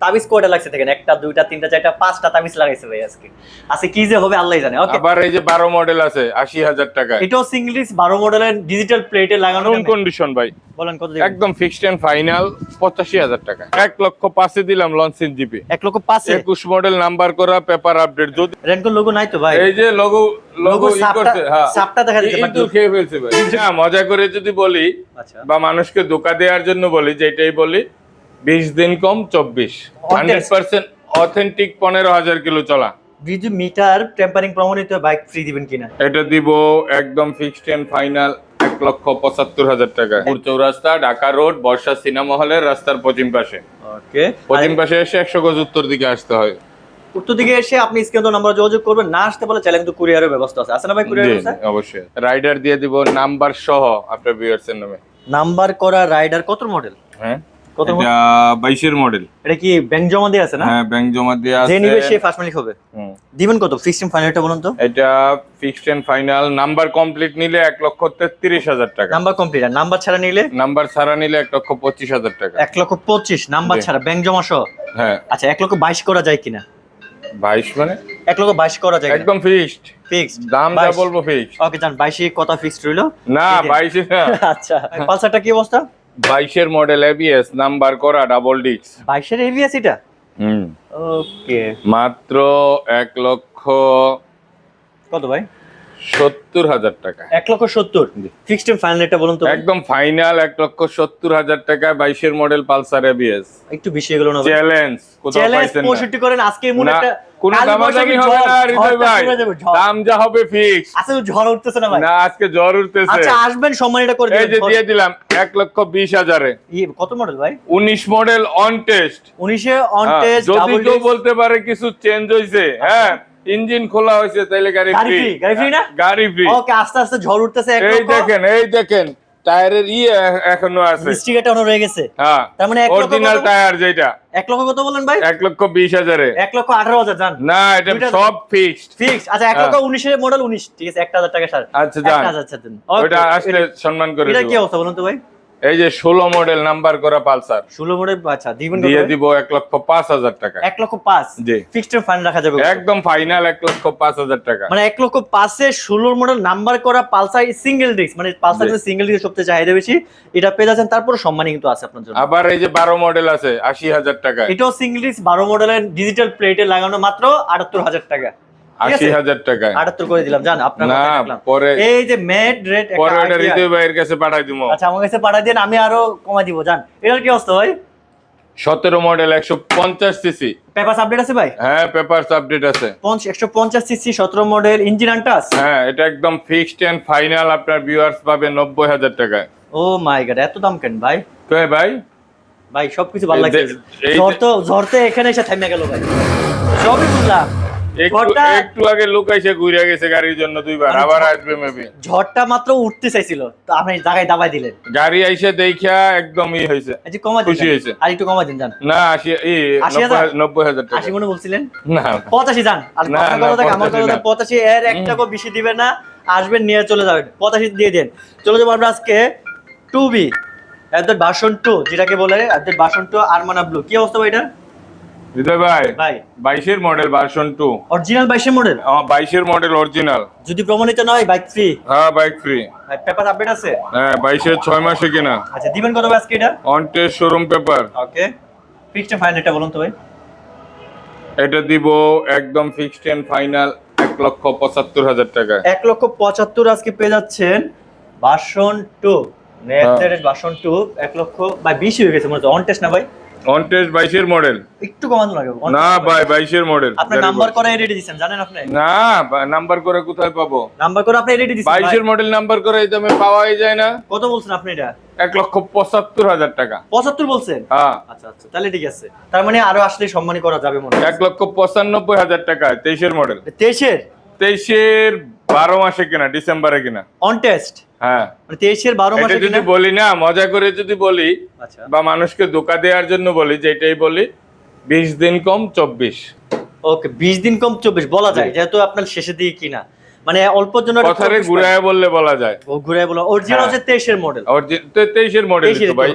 তাবিজ কয়টা লাগছে দেখেন? একটা দুইটা তিনটা চারটা পাঁচটা তাবিজ লাগাইছে ভাই আজকে। আজকে কি যে হবে আল্লাহ জানে ওকে আবার এই যে বারো মডেল আছে আশি হাজার টাকায়। এটাও সিঙ্গেল ডিস্ক বারো মডেলের ডিজিটাল প্লেটে লাগানো কোন কন্ডিশন ভাই। বলেন কত দিবেন? একদম ফিক্সড এন্ড ফাইনাল পঁচাশি হাজার টাকা। এক লক্ষ পাঁচে দিলাম লঞ্চিন জিপি এক লক্ষ পাঁচে একুশ মডেল নাম্বার করা পেপার আপডেট যদি রেনকো লোগো নাই তো ভাই? এই যে লোগো লোগো ই করছে হ্যাঁ। সাপটা দেখা যাচ্ছে, এই তো বাট- খেয়ে ফেলছে ভাই। হ্যাঁ মজা করে যদি বলি আচ্ছা। বা মানুষকে ধোকা দেওয়ার জন্য বলি যেটাই বলি বিশ দিন কম চব্বিশ। হান্ড্রেড পার্সেন্ট অথেন্টিক পনেরো হাজার কিলো চলা। বিজু মিটার টেম্পারিং প্রমাণিত বাইক ফ্রি দিবেন কিনা? এটা দিব একদম ফিক্সড এন্ড ফাইনাল এক লক্ষ পঁচাত্তর হাজার টাকা চৌরাস্তা ঢাকা রোড বর্ষা সিনেমা হলের রাস্তার পশ্চিম পাশে। ওকে পশ্চিম পাশে এসে একশো গজ উত্তর দিকে আসতে হয়। উত্তর দিকে এসে আপনি স্ক্রিন তো নাম্বার যোগাযোগ করবেন। না আসতে বলে চ্যালেঞ্জ তো কুরিয়ারের ব্যবস্থা আছে। আছে না ভাই কুরিয়ার অবশ্যই। রাইডার দিয়ে দিব নাম্বার সহ আপনার ভিউয়ার্স এর নামে। নাম্বার করা রাইডার কত মডেল হ্যাঁ? এটা বাইশের মডেল। এটা কি ব্যাংক জমা দিয়ে আছে না? হ্যাঁ ব্যাংক জমা দিয়ে যে নিবে সে ফার্স্ট মালিক হবে। দিবেন কত? ফিক্সড ফাইনালটা বলুন তো। এটা fixed and final number complete নিলে এক লক্ষ তেত্রিশ হাজার টাকা। নাম্বার কমপ্লিট আর নাম্বার ছাড়া নিলে? নাম্বার ছাড়া নিলে এক লক্ষ পঁচিশ হাজার টাকা। এক লক্ষ পঁচিশ নাম্বার ছাড়া ব্যাংক জমা সহ? হ্যাঁ। আচ্ছা এক লক্ষ বাইশ করা যায় কিনা? বাইশ মানে? এক লক্ষ বাইশ করা যায় একদম ফিক্সড ফিক্সড দাম যা বলব ফিক্সড ওকে জান বাইশে কথা ফিক্সড রইল। না এই যে। বাইশে না। আচ্ছা পালসারটা কি অবস্থা? বাইশের মডেল এবিএস নাম্বার করা ডাবল ডিক্স বাইশের এবিএস এটা? হুম। ওকে মাত্র এক লক্ষ কত ভাই? সত্তর হাজার টাকা। এক লক্ষ সত্তর। ফিক্সড ফাইনাল এটা বলুন তো। একদম ফাইনাল এক লক্ষ সত্তর হাজার টাকা বাইশের মডেল পালসার এবিএস একটু বেশি এগুলো না চ্যালেঞ্জ কোথাও পাইছেন পঁয়ষট্টি করেন আজকে মনে একটা কোনো দামাদামি হবে না হৃদয় ভাই। শুরু যাবে, ঝড়। দাম যা হবে ফিক্স ঝড় উঠতেছে না ভাই। না আজকে উঠতেছে। আচ্ছা আসবেন সম্মান এটা করে এই যে দিয়ে দিলাম এক লক্ষ বিশ হাজারে। কত মডেল ভাই? উনিশ মডেল অন টেস্ট উনিশে অন হ্যাঁ, টেস্ট যদি কেউ বলতে পারে কিছু চেঞ্জ হয়েছে হ্যাঁ। ইঞ্জিন খোলা হয়েছে তাইলে গাড়ি ফ্রি গাড়ি free না? গাড়ি ফ্রি ওকে আস্তে আস্তে ঝড় উঠতেছে এক এই দেখেন এই দেখেন টায়ারের ই এখনও আছে। স্টিকারটা এখনও রয়ে গেছে। হ্যাঁ তার মানে এক অরিজিনাল টায়ার যেটা। এক লক্ষ কত বলেন ভাই? এক লক্ষ বিশ হাজারে। এক লক্ষ আঠারো হাজার জান। না এটা সব ফিক্সড ফিক্স আচ্ছা এক হ্যাঁ। লক্ষ উনিশের মডেল উনিশ ঠিক আছে একটা হাজার টাকা সার আচ্ছা হাজার ছাড় দেন। Okay, ওইটা আসলে সম্মান করে এটা কি অবস্থা বলুন তো ভাই? এই যে ষোলো মডেল নাম্বার করা পালসার। ষোলো মডেল আচ্ছা দিবেন দিয়ে দিব এক লক্ষ পাঁচ হাজার টাকা। এক লক্ষ পাঁচ? জি। ফিক্সড ফান্ড রাখা যাবে একদম ফাইনাল এক লক্ষ পাঁচ হাজার টাকা। মানে এক লক্ষ পাঁচে ষোলো মডেল নাম্বার করা পালসার সিঙ্গেল ডিস্ক মানে পালসার। সিঙ্গেল ডিস্ক সবচেয়ে চাহিদা বেশি এটা পেয়ে যাচ্ছেন তারপর সম্মানই কিন্তু আছে আপনার জন্য। আবার এই যে বারো মডেল আছে আশি হাজার টাকা এটাও সিঙ্গেল ডিস্ক বারো মডেলের ডিজিটাল প্লেটে লাগানো মাত্র আটাত্তর হাজার টাকা। আশি হাজার টাকায়। আটাত্তর করে দিলাম জান আপনার না পরে এই যে ম্যাট রেট পরে ওটা হৃদয় ভাইয়ের কাছে পাঠাই দিব আচ্ছা আমার কাছে পাঠাই দেন আমি আরও কমা দিব জান। এটার কি অবস্থা ভাই? সতেরো মডেল একশো পঞ্চাশ সিসি পেপার আপডেট আছে ভাই? হ্যাঁ পেপার আপডেট আছে। একশো পঞ্চাশ সিসি সতেরো মডেল ইঞ্জিন আনটাস হ্যাঁ এটা একদম ফিক্সড এন্ড ফাইনাল আপনার ভিউয়ার্স পাবে নব্বই হাজার টাকায়। ও মাই গড এত দাম কেন ভাই? তো ভাই? ভাই সবকিছু ভালো লাগছে। ঝড় ঝড় তো এখানে এসে থেমে গেল ভাই। সবই বুঝলাম। একটু আগে লোক এসে ঘুরে গেছে গাড়ির জন্য দুইবার আবার আসবে মেবি ঝড়টা মাত্র উঠতে চাইছিল তো আপনি জায়গায় দাবাই দিলেন। গাড়ি আইসে দেখা একদমই হয়েছে এই কমা খুশি হয়েছে। আর একটু কমা দিন জান। না টাকা। মনে বলছিলেন? না পঁচাশি যান আর না, আপনার কথা আমার কথা 85 থেকে না। পঁচাশি এর এক টাকা বেশি দিবেন না আসবেন নিয়ে চলে যাবেন। পঁচাশি দিয়ে দেন। চলে যাব আমরা আজকে টু বি একদম ভার্সন টু যেটাকে বলে একদম ভার্সন টু আরমানা ব্লু কি অবস্থা ভাই এটা হৃদয় ভাই ভাই। বাইশের মডেল ভার্সন টু অরিজিনাল বাইশের মডেল বাইশের মডেল অরিজিনাল যদি প্রমাণিত বাইক ফ্রি হ্যাঁ বাইক ফ্রি পেপার আপডেট আছে? হ্যাঁ বাইশের ছয় মাসে কিনা। আচ্ছা দিবেন কত আজকে এটা? On test showroom paper okay fixed fine এটা বলুন তো ভাই। এটা দিব একদম ফিক্সড এন্ড ফাইনাল এক লক্ষ পঁচাত্তর হাজার টাকা। এক লক্ষ পঁচাত্তর আজকে পেয়ে যাচ্ছেন ভার্সন টু ভার্সন টু এক লক্ষ বা বিশ হয়ে গেছে মনে হচ্ছে। অন টেস্ট না ভাই? অন টেস্ট বাইশের মডেল একটু কমানো লাগে না ভাই মডেল নাম্বার করে রেডি জানেন আপনি? না নাম্বার করে কোথায় পাবো? নাম্বার করে আপনি রেডি মডেল নাম্বার করে এই দামে পাওয়াই যায় না। কত বলছেন আপনি এটা? এক লক্ষ পঁচাত্তর হাজার টাকা। পঁচাত্তর বলছেন? হ্যাঁ। আচ্ছা আচ্ছা তাহলে ঠিক আছে। তার মানে আরও আসলে সম্মানী করা যাবে মনে এক লক্ষ পঁচানব্বই হাজার টাকা তেইশের মডেল তেইশের? তেইশের বারো মাসে কিনা ডিসেম্বরে কিনা। অন টেস্ট হ্যাঁ। মানে তেইশের বারো মাসে যদি বলি না মজা করে যদি বলি আচ্ছা। বা মানুষকে ধোকা দেওয়ার জন্য বলি যেটাই বলি বিশ দিন কম চব্বিশ। ওকে বিশ দিন কম চব্বিশ বলা যায়। যেহেতু আপনার শেষের দিকে কিনা। মানে অল্প জন্য কথারে ঘুরায় বললে বলা যায়। ও ঘুরে বলো। অরিজিনাল হ্যাঁ। হচ্ছে তেইশের মডেল তেইশের মডেল তেইশের ভাই।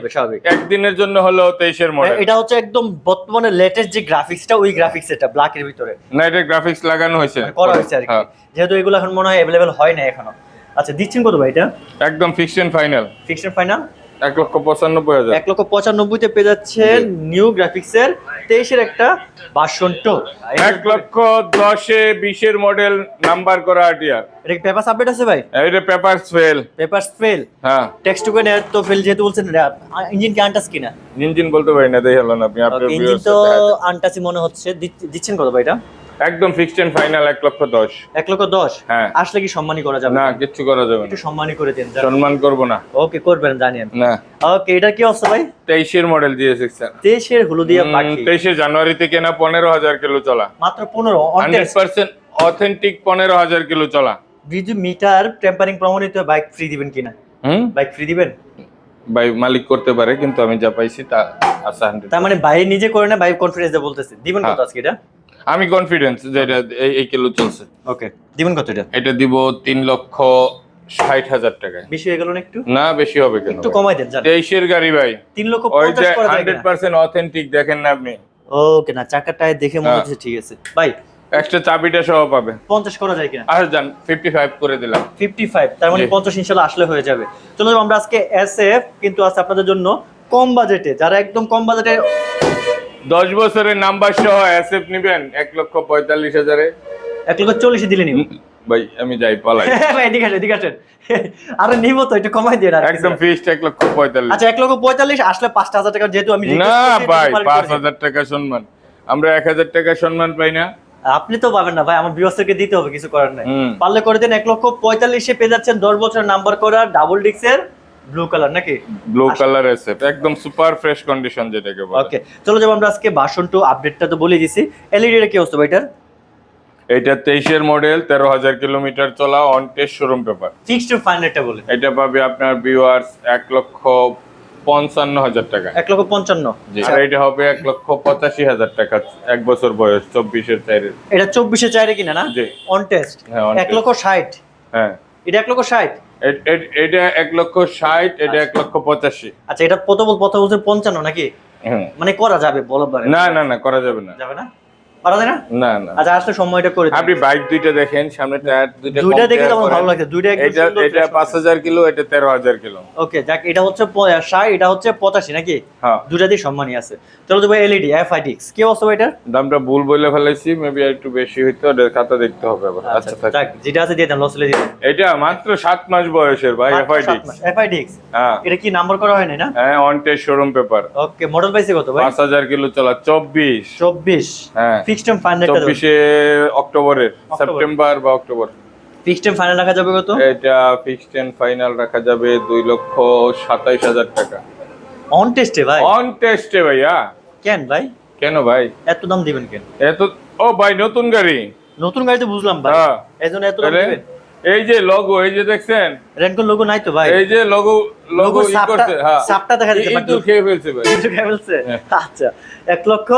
একদিনের জন্য হলো তেইশের মডেল এটা হচ্ছে একদম বর্তমানে লেটেস্ট যে গ্রাফিক্সটা ওই গ্রাফিক্স এটা ব্ল্যাকের ভিতরে। না এটা গ্রাফিক্স লাগানো হয়েছে। মানে করা হয়েছে আর কি। হ্যাঁ, যেহেতু এগুলো এখন মনে হয় অ্যাভেলেবেল হয় না এখনও। আচ্ছা দিচ্ছেন কত ভাই এটা? একদম fixed and final fixed final এক লক্ষ পঁচানব্বই হাজার। এক লক্ষ পঁচানব্বইতে পেয়ে যাচ্ছেন নিউ গ্রাফিক্সের তেইশের একটা ভার্সন টু এক লক্ষ দশে বিশের মডেল নাম্বার করা আটিয়ার এটা আপডেট আছে ভাই? এটা পেপার ফেল পেপার ফেল হ্যাঁ। টেক্সট টু তো ফেল যেহেতু বলছেন ইঞ্জিন কি আনটাস কিনা? ইঞ্জিন বলতে পারি না দেখে আপনি আপনার ইঞ্জিন তো মনে হচ্ছে। দিচ্ছ- দিচ্ছেন কত ভাই এটা? একদম ফিক্সড এন্ড ফাইনাল এক লক্ষ দশ। এক লক্ষ দশ? হ্যাঁ। আসলে কি সম্মানই করা যাবে? না কিচ্ছু করা যাবে একটু সম্মানই করে দেন সম্মান করব না। ওকে করবেন জানি আমি। না। ওকে এটা কি অবস্থা ভাই? তেইশের মডেল জিএসএক্স তেইশের হলুদিয়া পাখি। তেইশে জানুয়ারিতে কেনা পনেরো হাজার কিলো চলা। মাত্র পনেরো হান্ড্রেড পার্সেন্ট অথেন্টিক পনেরো হাজার কিলো চলা। বিজু মিটার টেম্পারিং প্রমাণিত বাইক ফ্রি দিবেন কিনা? হুম? বাইক ফ্রি দিবেন? ভাই মালিক করতে পারে কিন্তু আমি যা পাইছি তা আছে হান্ড্রেড তার মানে ভাই নিজে করে না ভাই কনফিডেন্স দিয়ে বলতেছে। দিবেন কত হ্যাঁ। আজকে এটা? আমি কনফিডেন্স যে এটা এই কিলো চলছে। ওকে দিবেন কত এটা? এটা দিব তিন লক্ষ ষাট হাজার টাকায়। বেশি হয়ে গেল না একটু? না বেশি হবে কেন একটু কমাই দেন জান তেইশের গাড়ি ভাই। তিন লক্ষ ওই যে হান্ড্রেড পার্সেন্ট অথেন্টিক দেখেন না আপনি। ওকে না চাকাটায় দেখে মনে হ্যাঁ। হচ্ছে ঠিক আছে। ভাই এক্সট্রা চাবিটা সহ পাবে। পঞ্চাশ করা যায় কিনা? আর যান ফিফটি ফাইভ করে দিলাম। ফিফটি ফাইভ তার মানে জি। পঞ্চাশ ইনশাল্লাহ আসলে হয়ে যাবে। চলো আমরা আজকে এস এফ কিন্তু আছে আপনাদের জন্য কম বাজেটে যারা একদম কম বাজেটে দশ বছরের নাম্বার সহ অ্যাসেপ নিবেন এক লক্ষ পঁয়তাল্লিশ হাজারে। এক লক্ষ চল্লিশে দিলে নিব। ভাই আমি যাই পালাই। ভাই এদিকে আসেন এদিকে আসেন। আরে নিব তো একটু কমাই দিয়ে একদম ফিক্সড এক লক্ষ পঁয়তাল্লিশ। আচ্ছা এক লক্ষ পঁয়তাল্লিশ আসলে পাঁচটা হাজার টাকা যেহেতু আমি না ভাই পাঁচ। হাজার টাকা সম্মান। আমরা এক হাজার টাকা সম্মান পাই না। আপনি তো পাবেন না ভাই আমার বিবস্থাকে দিতে হবে কিছু করার নাই। পারলে করে দিন এক লক্ষ পঁয়তাল্লিশে পেয়ে যাচ্ছেন দশ বছর নাম্বার করা ডাবল ডিক্সের ব্লু কালার নাকি? ব্লু কালার এসেপ একদম সুপার ফ্রেশ কন্ডিশন যেটাকে বলে। ওকে চলো যাব আমরা আজকে টু আপডেটটা তো বলে দিছি। এলইডি এর কি অবস্থা ভাই এটার? এটা তেইশের মডেল তেরো হাজার কিলোমিটার চলা on test showroom paper fixed to fine রেটটা বলে। এটা পাবে আপনার ভিউয়ার্স এক লক্ষ পঞ্চান্ন হাজার টাকা। এক লক্ষ পঞ্চান্ন। আর এটা হবে এক লক্ষ পঁচাশি হাজার টাকা এক বছর বয়স চব্বিশের চাইরে। এটা চব্বিশে চাইরে কিনা না? জি। অন টেস্ট হ্যাঁ, এক। লক্ষ ষাট। হ্যাঁ। এটা এক লক্ষ ষাট? এটা এক লক্ষ ষাট এটা এক লক্ষ পঁচাশি। আচ্ছা এটা কত বছর পঞ্চান্ন নাকি? মানে করা যাবে বলো না না না করা যাবে না। যাবে না? পারা যায় না? না না। আচ্ছা আসলে সময়টা করে দিন। আপনি বাইক দুইটা দেখেন সামনে টায়ার দুইটা দুইটা দেখে তো আমার ভালো লাগছে দুইটা এটা কিলো এটা ওকে যাক এটা হচ্ছে এটা নাকি? হ্যাঁ। সম্মানই আছে। চলো তো ভাই এলইডি এফ আই ডিক্স কি অবস্থা ভাই দামটা ভুল বলে ফেলেছি মেবি একটু বেশি হইতো খাতা দেখতে হবে আবার। আচ্ছা আচ্ছা থাক। যেটা আছে দিয়ে দেন লসলে দিয়ে এটা মাত্র মাস বয়সের ভাই হ্যাঁ। এটা কি নাম্বার করা হয় নাই না? হ্যাঁ on test showroom paper okay model পাইছে কত ভাই? কিলো চলা চব্বিশ। চব্বিশ। হ্যাঁ। ফিক্সড টাইম ফাইনাল চব্বিশে অক্টোবরের সেপ্টেম্বর বা অক্টোবর। ফিক্সড টাইম ফাইনাল রাখা যাবে কত? এটা ফিক্সড ফাইনাল রাখা যাবে দুই লক্ষ সাতাইশ হাজার টাকা। অন টেস্টে ভাই? অন টেস্টে ভাইয়া। কেন ভাই? কেন ভাই? এত দাম দিবেন কেন? এত ও ভাই নতুন গাড়ি। নতুন গাড়ি তো বুঝলাম ভাই। হ্যাঁ। এই এত দাম দিবেন? এই যে লগো এই যে দেখছেন? রেনকোর লোগো নাই তো ভাই। এই যে লগো লগো সাপটা হ্যাঁ। সাপটা দেখা যাচ্ছে বাট খেয়ে ফেলছে ভাই। খেয়ে ফেলছে? হ্যাঁ। আচ্ছা। এক লক্ষ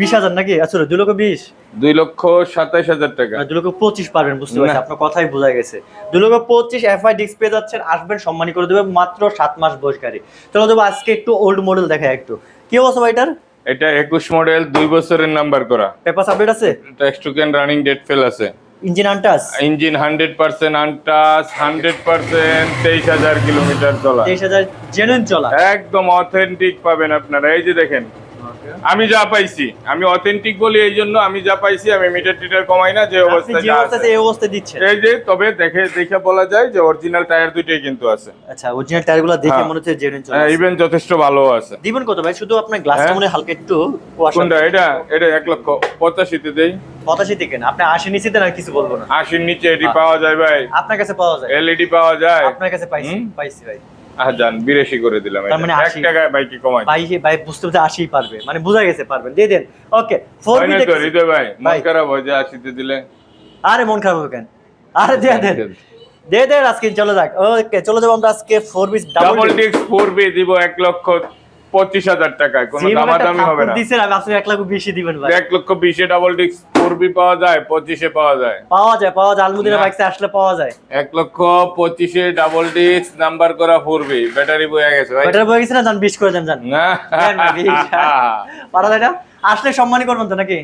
বিশ হাজার নাকি? আচ্ছা দুই লক্ষ বিশ। দুই লক্ষ সাতাইশ হাজার টাকা। দুই লক্ষ পঁচিশ পারবেন বুঝতে পারছি আপনার কথাই বোঝা গেছে। দুই লক্ষ পঁচিশ এফআই ডিস্ক পেয়ে যাচ্ছেন আসবেন সম্মানী করে দেবে মাত্র সাত মাস বয়স গাড়ি চলো দেবো আজকে একটু ওল্ড মডেল একটু। কি অবস্থা ভাই এটার? এটা একুশ মডেল দুই বছরের নাম্বার করা। পেপার আপডেট আছে? টেক্সট টু রানিং ডেট ফেল আছে। Engine untouched engine hundred percent untouched hundred percent তেইশ হাজার কিলোমিটার চলা। তেইশ হাজার জেনুইন চলা? একদম অথেন্টিক পাবেন আপনারা। এই যে দেখেন আমি যা পাইছি আমি অথেন্টিক বলি এই জন্য আমি যা পাইছি আমি মিটার টিটার কমাই না যে অবস্থা আছে। এই যে তবে দেখে দেখে বলা যায় যে অরিজিনাল টায়ার দুইটাই কিন্তু আছে। আচ্ছা অরিজিনাল টায়ারগুলো দেখে হ্যাঁ। মনে হচ্ছে জেনুইন চলা ইভেন যথেষ্ট ভালো আছে। দিবেন কত ভাই? শুধু আপনার গ্লাসটা হ্যাঁ। মনে হালকা একটু কোনটা? এটা এটা এক লক্ষ পঁচাশিতে দেই। পঁচাশি থেকে না আপনি আশি নিচে দেন আর কিছু বলব না? আশির নিচে এটি হ্যাঁ। পাওয়া যায় ভাই। আপনার কাছে পাওয়া যায়। এলইডি পাওয়া যায়। আপনার কাছে পাইছি? পাইছি ভাই। আহ জান করে দিলাম তার মানে এটা। এক 80 টাকায় বাইকে কমাই ভাই ভাই বুঝতে বুঝতে আশি পারবে। মানে বোঝা গেছে পারবেন। দিয়ে দেন। ওকে ফোর হয় বি না তো হৃদয় ভাই মন। খারাপ হয় যে আশিতে দিলে। আরে মন খারাপ হবে কেন? আরে দিয়ে দেন। দিয়ে দেন আজকে চলে যাক। ওকে চলে যাব আমরা আজকে four B double disc four B দিব এক লক্ষ পঁচিশ হাজার টাকায়। কোনো দামাদামি হবে না। এক লাখ বেশি দিবেন ভাই। এক লক্ষ বিশে ডাবল ফোরবি পাওয়া যায় পঁচিশে পাওয়া যায়। পাওয়া যায় পাওয়া যায়। আলমুদিনা না। বাইকসে আসলে পাওয়া যায়। এক লক্ষ পঁচিশে ডাবল ডিস্ক নাম্বার করা ফোরবি ব্যাটারি বয়ে গেছে ভাই। ব্যাটারি বয়ে গেছে না যান বিশ করে দেন যান। না। দেন না, বিশ। পারা যায় না। আসলে সম্মানই করবেন তো নাকি?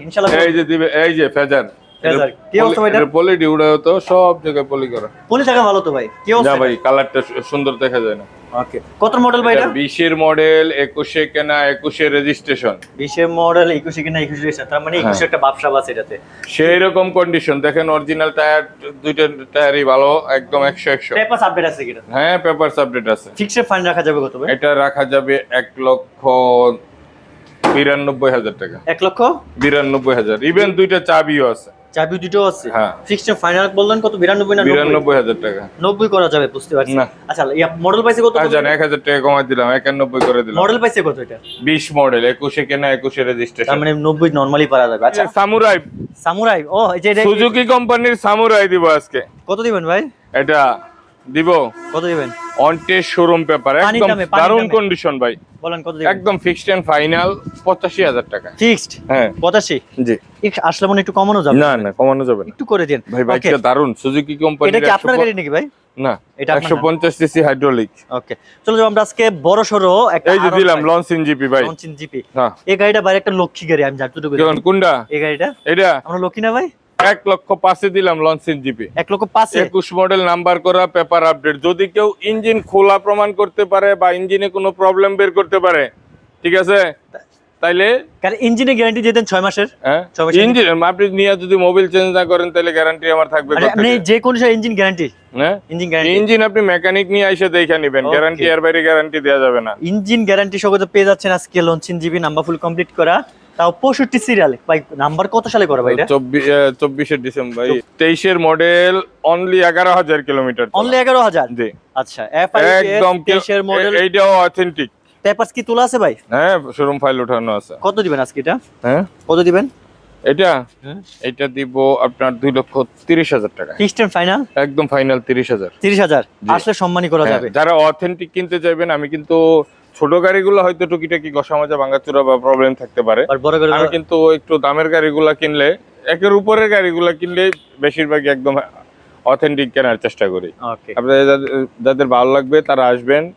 এই যে দিবে এই যে ফেজার ফেজার। কি অবস্থা ভাই এটার? পলি ডিউডা তো সব জায়গায় পলি করা। পলি থাকা ভালো তো ভাই। কি অবস্থা? ভাই কালারটা সুন্দর দেখা যায় না। ওকে কত মডেল ভাই এটা? মডেল কেনা রেজিস্ট্রেশন মডেল কিনা তার মানে। একটা এটাতে। সেই রকম কন্ডিশন দেখেন অরিজিনাল টায়ার দুইটা টায়ারই ভালো একদম আপডেট আছে কিনা হ্যাঁ আপডেট আছে। ফিক্সড ফাইন রাখা যাবে কত ভাই? এটা রাখা যাবে এক লক্ষ বিরানব্বই হাজার টাকা। এক লক্ষ? বিরানব্বই হাজার। ইভেন দুইটা চাবিও আছে। চাবি দুটো আছে। হ্যাঁ। ফিক্সড ফাইনাল বললেন কত? বিরানব্বই না নব্বই? বিরানব্বই হাজার টাকা। নব্বই করা যাবে বুঝতে পারছি। না। আচ্ছা ইয়া মডেল পাইছে কত আচ্ছা এক হাজার টাকা কমাই দিলাম একানব্বই করে দিলাম। মডেল পাইছে কত এটা? বিশ মডেল একুশে কেনা একুশে তার রেজিস্ট্রেশন মানে নব্বই নর্মালি পারা যাবে। আচ্ছা। সামুরাই। সামুরাই? ও এই যে সুজুকি কোম্পানির সামুরাই দিব আজকে। কত দিবেন ভাই? এটা দিব। কত দিবেন? অনটেস শোরুম পেপার একদম দামে, দারুণ কন্ডিশন ভাই। বলেন কত দিবেন? একদম ফিক্সড এন্ড ফাইনাল পঁচাশি হাজার টাকা। ফিক্সড হ্যাঁ। পঁচাশি? জি। এক- আসলে মনে একটু কমানো যাবে। না না কমানো যাবে না। একটু করে দিন। ভাই বাইকটা দারুণ। সুজুকি এটা কি আপনার গাড়ি নাকি ভাই? না এটা আপনার একশো না? পঞ্চাশ সিসি হাইড্রোলিক ওকে চলো আমরা আজকে বড় সড়ো একটা এই যে দিলাম লঞ্চিন জিপি ভাই। লঞ্চিন জিপি হ্যাঁ। এই গাড়িটা বাইরে একটা লক্ষ্মী গাড়ি আমি যতটুকু কেমন জানি। কোনটা? এই গাড়িটা? এটা আমরা লক্ষ্মী না ভাই? এক লক্ষ পাঁচে দিলাম লঞ্চিন জিপি এক লক্ষ পাঁচে একুশ মডেল নাম্বার করা পেপার আপডেট যদি কেউ ইঞ্জিন খোলা প্রমাণ করতে পারে বা ইঞ্জিনে কোনো প্রবলেম বের করতে পারে ঠিক আছে? তাইলে ইঞ্জিনে গ্যারান্টি দিয়ে দেন ছয় মাসের। হ্যাঁ? ইঞ্জিন আপনি নিয়ে যদি মোবিল চেঞ্জ না করেন তাহলে গ্যারান্টি আমার থাকবে মানে আপনি যে কোনো ইঞ্জিন গ্যারান্টি হ্যাঁ? ইঞ্জিন গ্যারান্টি ইঞ্জিন আপনি মেকানিক নিয়ে এসে দেখে নেবেন। গ্যারান্টি এর বাইরে গ্যারান্টি দেওয়া যাবে না। ইঞ্জিন গ্যারান্টি সহ পেয়ে যাচ্ছেন আজকে লঞ্চিন জিবি নাম্বার ফুল কমপ্লিট করা। তাও পঁয়ষট্টি সিরিয়াল ভাই নাম্বার কত সালে করা ভাই চব্বিশ ডিসেম্বর। তেইশের মডেল অনলি এগারো হাজার কিলোমিটার অনলি এগারো হাজার? জি। আচ্ছা একদম তেইশের মডেল এইটাও অথেন্টিক পেপারস কি তোলা আছে ভাই? হ্যাঁ শোরুম ফাইল ওঠানো আছে। কত দিবেন আজকে এটা? হ্যাঁ? কত দিবেন? এটা। এটা দিব আপনার দুই লক্ষ তিরিশ হাজার টাকা। এন্ড ফাইনাল একদম ফাইনাল তিরিশ হাজার। তিরিশ হাজার। আসলে সম্মানই করা হ্যাঁ, যাবে। যারা অথেন্টিক কিনতে চাইবেন আমি কিন্তু ছোট গাড়িগুলো হয়তো টুকিটাকি ঘষা মাজা ভাঙাচুরা বা প্রবলেম থাকতে পারে। আমি কিন্তু একটু দামের গাড়িগুলো কিনলে একের উপরের গাড়িগুলো কিনলে বেশিরভাগই একদম অথেন্টিক কেনার চেষ্টা করি। আপনাদের যাদের- যাদের ভালো লাগবে তারা আসবেন।